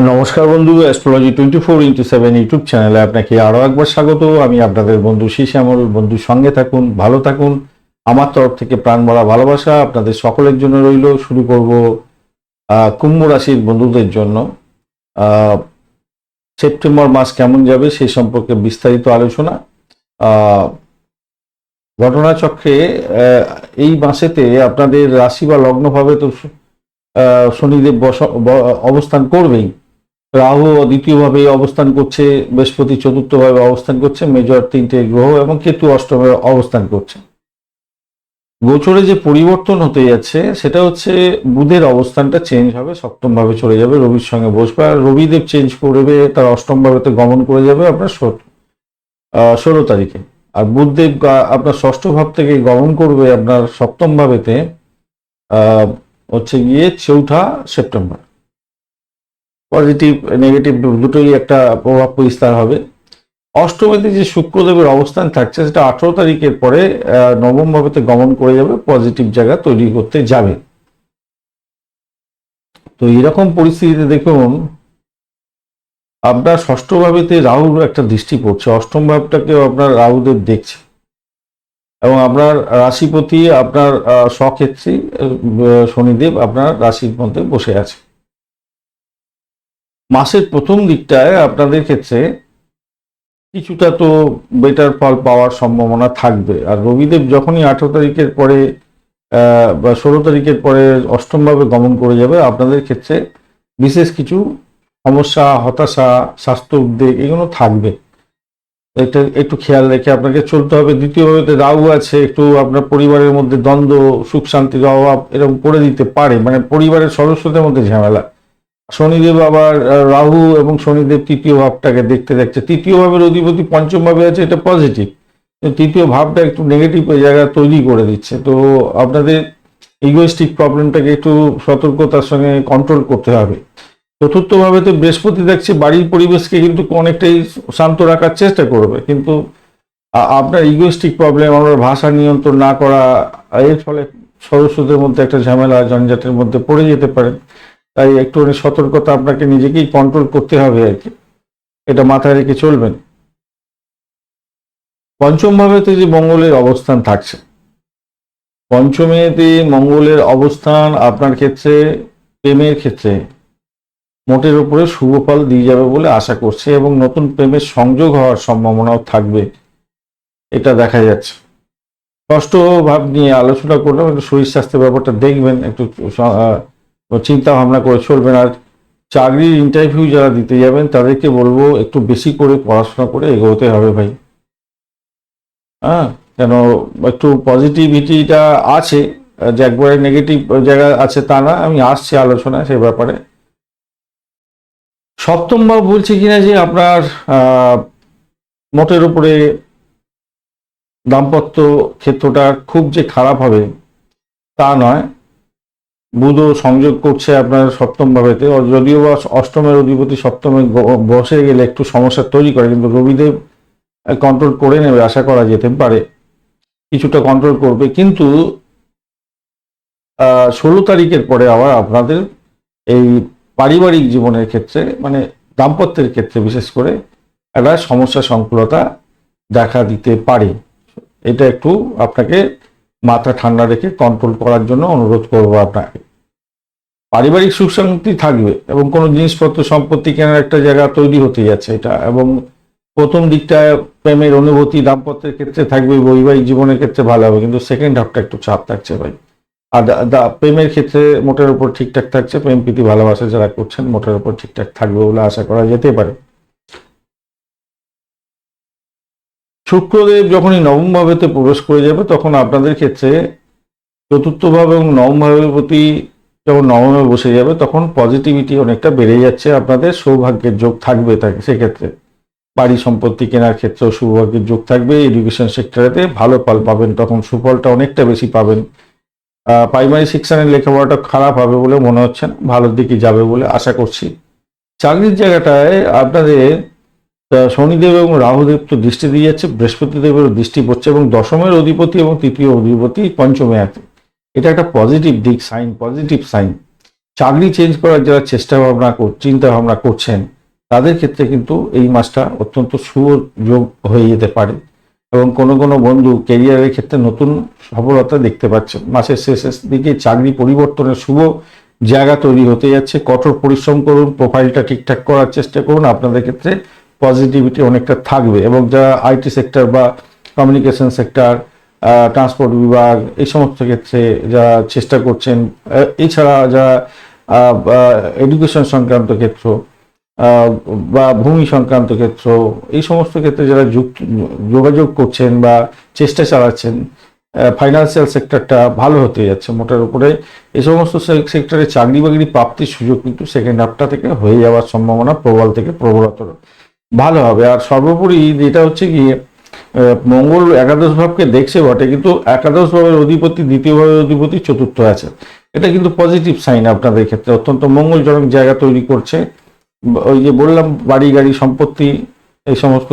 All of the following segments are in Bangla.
নমস্কার বন্ধু astrology twenty four into seven YouTube চ্যানেলে আপনাকে আরও একবার স্বাগত। আমি আপনাদের বন্ধু শ্যামল। বন্ধুর সঙ্গে থাকুন, ভালো থাকুন। আমার তরফ থেকে প্রাণ ভরা ভালোবাসা আপনাদের সকলের জন্য রইল। শুরু করব কুম্ভ রাশির বন্ধুদের জন্য। সেপ্টেম্বর মাস কেমন যাবে সেই সম্পর্কে বিস্তারিত আলোচনা। ঘটনাচক্রে এই মাসেতে আপনাদের রাশি বা লগ্নভাবে তো শনিদেব বস- অবস্থান করবেই। রাহু দ্বিতীয়ভাবে অবস্থান করছে, বৃহস্পতি চতুর্থভাবে অবস্থান করছে, মেজর তিনটে গ্রহ এবং কেতু অষ্টমে অবস্থান করছে। গোচরে যে পরিবর্তন হতে যাচ্ছে, সেটা হচ্ছে বুধের অবস্থানটা চেঞ্জ হবে সপ্তম ভাবে চলে যাবে, রবির সঙ্গে বসবে, আর রবিদেব চেঞ্জ করবে, তার অষ্টম ভাবেতে গমন করে যাবে আপনার ষোলো তারিখে। আর বুধদেব আপনার ষষ্ঠ ভাব থেকে গমন করবে আপনার সপ্তম ভাবেতে হচ্ছে গিয়ে চৌঠা সেপ্টেম্বর। পজিটিভ নেগেটিভ দুটোই একটা প্রভাব বিস্তার হবে। অষ্টমীতে যে শুক্রদেবের অবস্থান থাকছে, সেটা আঠারো তারিখের পরে নবম ভাবেতে গমন করে যাবে পজিটিভ জায়গা তৈরি করতে যাবে। তো এরকম পরিস্থিতিতে দেখুন, আপনার ষষ্ঠ ভাবেতে রাহুর একটা দৃষ্টি পড়ছে। অষ্টম ভাবটাকেও আপনার রাহুদেব দেখছে। এবং আপনার রাশিপতি, আপনার স্বক্ষেত্রে শনিদেব আপনার রাশির মধ্যে বসে আছে। মাসের প্রথম দিকটায় আপনাদের ক্ষেত্রে কিছুটা তো বেটার ফল পাওয়ার সম্ভাবনা থাকবে। আর রবিদেব যখনই আঠারো তারিখের পরে বা ষোলো তারিখের পরে অষ্টমভাবে গমন করে যাবে, আপনাদের ক্ষেত্রে বিশেষ কিছু সমস্যা, হতাশা, স্বাস্থ্য উদ্বেগ এগুলো থাকবে। এটা একটু খেয়াল রেখে আপনাকে চলতে হবে। দ্বিতীয়ভাবে রাহু আছে, একটু আপনার পরিবারের মধ্যে দ্বন্দ্ব, সুখ শান্তির অভাব এরকম করে দিতে পারে। মানে পরিবারের সদস্যদের মধ্যে ঝামেলা। শনিদেব আবার রাহু এবং শনিদেব তৃতীয় ভাবটাকে দেখতে দেখছে। তৃতীয় ভাবের অধিপতি পঞ্চম ভাবে আছে, এটা পজিটিভ তৃতীয় ভাবটা একটু নেগেটিভ জায়গা তৈরি করে দিচ্ছে। তো আপনাদের ইগোয়েস্টিক প্রবলেমটাকে একটু সতর্কতার সঙ্গে কন্ট্রোল করতে হবে। চতুর্থ ভাবে তো বৃহস্পতি দেখছে বাড়ির পরিবেশকে কিন্তু অনেকটাই শান্ত রাখার চেষ্টা করবে। কিন্তু আপনার ইগোয়েস্টিক প্রবলেম আপনার ভাষা নিয়ন্ত্রণ না করা, এর ফলে সদস্যদের মধ্যে একটা ঝামেলা ঝঞ্ঝাটের মধ্যে পড়ে যেতে পারেন তাই একটুখানি সতর্কতা আপনাকে নিজেকেই কন্ট্রোল করতে হবে আর কি। এটা মাথায় রেখে চলবেন। পঞ্চম ভাবেতে যে মঙ্গলের অবস্থান থাকছে, পঞ্চমেতে মঙ্গলের অবস্থান আপনার ক্ষেত্রে, প্রেমের ক্ষেত্রে মোটের উপরে শুভ ফল দিয়ে যাবে বলে আশা করছে এবং নতুন প্রেমের সংযোগ হওয়ার সম্ভাবনাও থাকবে, এটা দেখা যাচ্ছে। ষষ্ঠ ভাব নিয়ে আলোচনা করলাম, একটু শরীর স্বাস্থ্যের ব্যাপারটা দেখবেন, একটু চিন্তা ভাবনা করে চলবেন। আর চাকরির ইন্টারভিউ যারা দিতে যাবেন, তাদেরকে বলব একটু বেশি করে পড়াশোনা করে এগোতে হবে ভাই। হ্যাঁ কেন একটু পজিটিভিটিটা আছে, যে একবারে নেগেটিভ জায়গা আছে তা না, আমি আসছি আলোচনায় সে ব্যাপারে। সপ্তম ভাব বলছে কিনা যে আপনার মোটের উপরে দাম্পত্য ক্ষেত্রটা খুব যে খারাপ হবে তা নয়। বুধও সংযোগ করছে আপনার সপ্তম ভাবেতে। যদিও বা অষ্টমের অধিপতি সপ্তমে বসে গেলে একটু সমস্যা তৈরি করে, কিন্তু রবিদেব কন্ট্রোল করে নেবে, আশা করা যেতে পারে। কিছুটা কন্ট্রোল করবে। কিন্তু ষোলো তারিখের পরে আবার আপনাদের এই পারিবারিক জীবনের ক্ষেত্রে মানে দাম্পত্যের ক্ষেত্রে বিশেষ করে একটা সমস্যা সংকুলতা দেখা দিতে পারে। এটা একটু আপনাকে মাথা ঠান্ডা রেখে কন্ট্রোল করার জন্য অনুরোধ করব আপনাকে। পারিবারিক সুখ শান্তি থাকবে এবং কোনো জিনিসপত্র, সম্পত্তি কেনার একটা জায়গা তৈরি হতে যাচ্ছে এটা। এবং প্রথম দিকটায় প্রেমের অনুভূতি, দাম্পত্যের ক্ষেত্রে থাকবে, বৈবাহিক জীবনের ক্ষেত্রে ভালো হবে। কিন্তু সেকেন্ড হাফটা একটু চাপ থাকছে ভাই। আর প্রেমের ক্ষেত্রে মোটের উপর ঠিকঠাক থাকছে। প্রেম প্রীতি ভালোবাসা যারা করছেন, মোটের উপর ঠিকঠাক থাকবে বলে আশা করা যেতে পারে। শুক্রদেব যখনই নবম ভাবেতে প্রবেশ করে যাবে, তখন আপনাদের ক্ষেত্রে চতুর্থ ভাব এবং নবম ভাবের প্রতি যখন নবমে বসে যাবে, তখন পজিটিভিটি অনেকটা বেড়ে যাচ্ছে। আপনাদের সৌভাগ্যের যোগ থাকবে তাকে সেক্ষেত্রে। বাড়ি সম্পত্তি কেনার ক্ষেত্রেও সৌভাগ্যের যোগ থাকবে। এডুকেশন সেক্টরেতে ভালো ফল পাবেন, তখন সুফলটা অনেকটা বেশি পাবেন। প্রাইমারি সেকশনের লেখাপড়াটা খারাপ হবে বলে মনে হচ্ছে না, ভালোর দিকে যাবে বলে আশা করছি। চাকরির জায়গাটায় আপনাদের আহ, শনিদেব এবং রাহুদেব তো দৃষ্টি দিয়ে যাচ্ছে বৃহস্পতি দেবেরও দৃষ্টি পড়ছে এবং দশমের অধিপতি এবং তৃতীয় অধিপতি পঞ্চমে আছে। এটা একটা পজিটিভ দিক সাইন পজিটিভ সাইন চাকরি চেঞ্জ করার যারা চেষ্টা ভাবনা চিন্তা ভাবনা করছেন তাদের ক্ষেত্রে কিন্তু এই মাসটা অত্যন্ত শুভ যোগ হয়ে যেতে পারে এবং কোনো কোনো বন্ধু কেরিয়ারের ক্ষেত্রে নতুন সফলতা দেখতে পাচ্ছেন মাসের শেষের দিকে চাকরি পরিবর্তনের শুভ জায়গা তৈরি হতে যাচ্ছে। কঠোর পরিশ্রম করুন প্রোফাইলটা ঠিকঠাক করার চেষ্টা করুন। আপনাদের ক্ষেত্রে পজিটিভিটি অনেকটা থাকবে এবং যারা আইটি সেক্টর বা কমিউনিকেশন সেক্টর ট্রান্সপোর্ট বিভাগ, এই সমস্ত ক্ষেত্রে যারা চেষ্টা করছেন এছাড়া যারা এডুকেশন সংক্রান্ত ক্ষেত্র বা ভূমি সংক্রান্ত ক্ষেত্র, এই সমস্ত ক্ষেত্রে যারা যুক্ত, যোগাযোগ করছেন বা চেষ্টা চালাচ্ছেন ফাইন্যান্সিয়াল সেক্টরটা ভালো হতে যাচ্ছে মোটার উপরে। এই সমস্ত সেক্টরে চাকরি বাকরি প্রাপ্তির সুযোগ কিন্তু সেকেন্ড হাফটা থেকে হয়ে যাওয়ার সম্ভাবনা প্রবল থেকে প্রবলতর। ভালো হবে। আর সর্বোপরি যেটা হচ্ছে আহ, মঙ্গল একাদশ ভাবকে দেখছে বটে কিন্তু একাদশ ভাবের অধিপতি দ্বিতীয় ভাবের অধিপতি চতুর্থ আছে। এটা কিন্তু পজিটিভ সাইন আপনাদের ক্ষেত্রে। অত্যন্ত মঙ্গলজনক জায়গা তৈরি করছে। ওই যে বললাম বাড়ি গাড়ি সম্পত্তি এই সমস্ত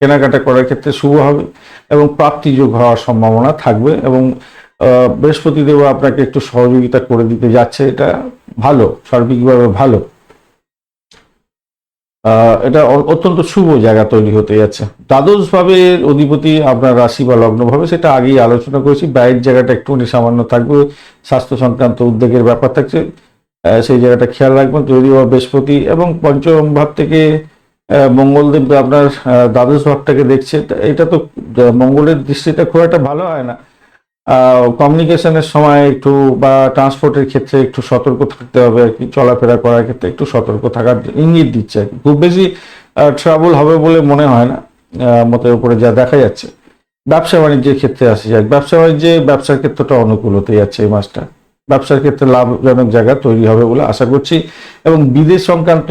কেনাকাটা করার ক্ষেত্রে শুভ হবে এবং প্রাপ্তিযোগ হওয়ার সম্ভাবনা থাকবে এবং আহ, বৃহস্পতিদেব আপনাকে একটু সহযোগিতা করে দিতে যাচ্ছে। এটা ভালো সার্বিকভাবে ভালো। এটা অত্যন্ত শুভ জায়গা তৈরি হতে যাচ্ছে। দ্বাদশ ভাবের অধিপতি আপনার রাশি বা লগ্ন ভাবে সেটা আগেই আলোচনা করেছি। ব্যয়ের জায়গাটা একটুখানি সামান্য থাকবে। স্বাস্থ্য সংক্রান্ত উদ্যোগের ব্যাপার থাকছে। সেই জায়গাটা খেয়াল রাখবেন। যদিও বৃহস্পতি এবং পঞ্চম ভাব থেকে মঙ্গলদেব আপনার দ্বাদশ ভাবটাকে দেখছে। এটা তো মঙ্গলের দৃষ্টিটা খুব একটা ভালো হয় না। কমিউনিকেশনের সময় একটু বা ট্রান্সপোর্টের ক্ষেত্রে একটু সতর্ক থাকতে হবে আর কি, চলাফেরা করার ক্ষেত্রে একটু সতর্ক থাকার ইঙ্গিত দিচ্ছে আর কি। খুব বেশি ট্রাভেল হবে বলে মনে হয় না মতের উপরে যা দেখা যাচ্ছে। ব্যবসা বাণিজ্যের ক্ষেত্রে আসে যাক ব্যবসা বাণিজ্যে ব্যবসার ক্ষেত্রটা অনুকূল হতে যাচ্ছে এই মাসটা। ব্যবসার ক্ষেত্রে লাভজনক জায়গা তৈরি হবে বলে আশা করছি এবং বিদেশ সংক্রান্ত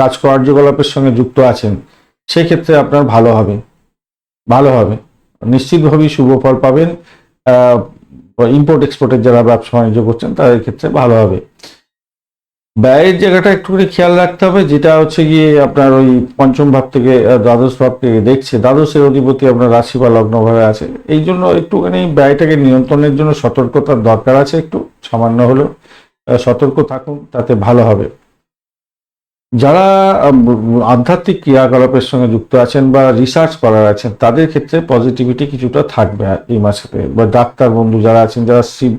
কাজ কার্যকলাপের সঙ্গে যুক্ত আছেন, সেক্ষেত্রে আপনার ভালো হবে। ভালো হবে। নিশ্চিতভাবেই শুভ ফল পাবেন। ইম্পোর্ট এক্সপোর্টের যারা ব্যবসা বাণিজ্য করছেন, তাদের ক্ষেত্রে ভালো হবে। ব্যয়ের জায়গাটা একটুখানি খেয়াল রাখতে হবে, যেটা হচ্ছে গিয়ে আপনার ওই পঞ্চম ভাব থেকে দ্বাদশ ভাব থেকে দেখছে। দ্বাদশের অধিপতি আপনার রাশি বা লগ্ন ভাবে আছে। এই জন্য একটুখানি ব্যয়টাকে নিয়ন্ত্রণের জন্য সতর্কতার দরকার আছে একটু, সামান্য হলেও সতর্ক থাকুন, তাতে ভালো হবে। যারা আধ্যাত্মিক ক্রিয়াকলাপের সঙ্গে যুক্ত আছেন বা রিসার্চ করার আছেন, তাদের ক্ষেত্রে পজিটিভিটি কিছুটা থাকবে এই মাসেতে। বা ডাক্তার বন্ধু যারা আছেন, যারা শিব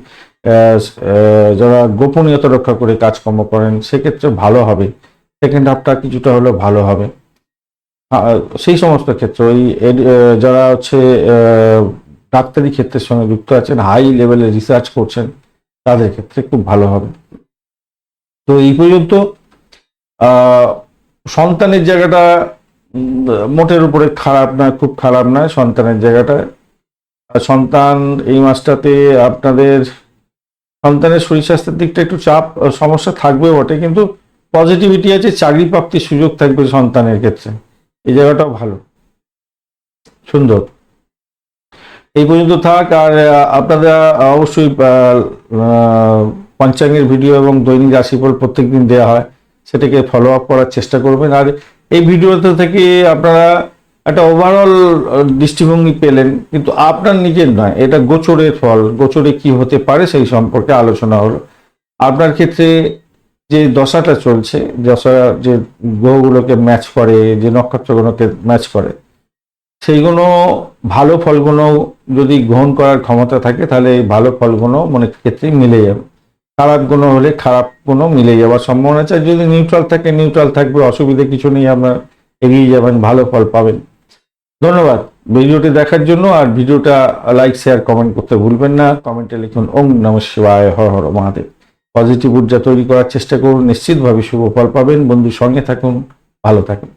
যারা গোপনীয়তা রক্ষা করে কাজকর্ম করেন, সেক্ষেত্রে ভালো হবে। সেকেন্ড হাফটা কিছুটা হলেও ভালো হবে। সেই সমস্ত ক্ষেত্রে। ওই যারা হচ্ছে ডাক্তারি ক্ষেত্রের সঙ্গে যুক্ত আছেন হাই লেভেলে রিসার্চ করছেন, তাদের ক্ষেত্রে খুব ভালো হবে। তো এই পর্যন্ত সন্তানের জায়গাটা মোটের উপরে খারাপ নয় খুব খারাপ নয় সন্তানের জায়গাটা। সন্তান এই মাসটাতে আপনাদের, সন্তানের শরীর স্বাস্থ্যের দিকটা একটু চাপ সমস্যা থাকবে বটে, কিন্তু পজিটিভিটি আছে, চাকরি প্রাপ্তির সুযোগ থাকবে সন্তানের ক্ষেত্রে। এই জায়গাটাও ভালো। সুন্দর। এই পর্যন্ত থাক, আর আপনারা অবশ্যই পঞ্চাঙ্গের ভিডিও এবং দৈনিক রাশিফল প্রত্যেকদিন দেওয়া হয়। সেটাকে ফলো আপ করার চেষ্টা করবেন। আর এই ভিডিওতে থেকে আপনারা একটা ওভারঅল দৃষ্টিভঙ্গি পেলেন, কিন্তু আপনার নিজের নয়, এটা গোচরের ফল, গোচরে কি হতে পারে সেই সম্পর্কে আলোচনা হলো। আপনার ক্ষেত্রে যে দশাটা চলছে, দশা যে গ্রহগুলোকে ম্যাচ করে, যে নক্ষত্রগুলোকে ম্যাচ করে, সেইগুলো ভালো ফলগুলো যদি গ্রহণ করার ক্ষমতা থাকে, তাহলে ভালো ফলগুলো মনে ক্ষেত্রেই মিলে যাবে। খারাপ গুণ হলে খারাপ গুণও মিলে যাওয়ার সম্ভাবনা আছে, যদি নিউট্রাল থাকে নিউট্রাল থাকবে, অসুবিধা কিছু নেই আপনার এগিয়ে যাবেন ভালো ফল পাবেন। ধন্যবাদ ভিডিওটি দেখার জন্য, আর ভিডিওটা লাইক শেয়ার কমেন্ট করতে ভুলবেন না। কমেন্টে লিখুন, ওম নম শিবায়, হর হর মহাদেব। পজিটিভ ঊর্জা তৈরি করার চেষ্টা করুন, নিশ্চিতভাবে শুভ ফল পাবেন। বন্ধুর সঙ্গে থাকুন, ভালো থাকুন।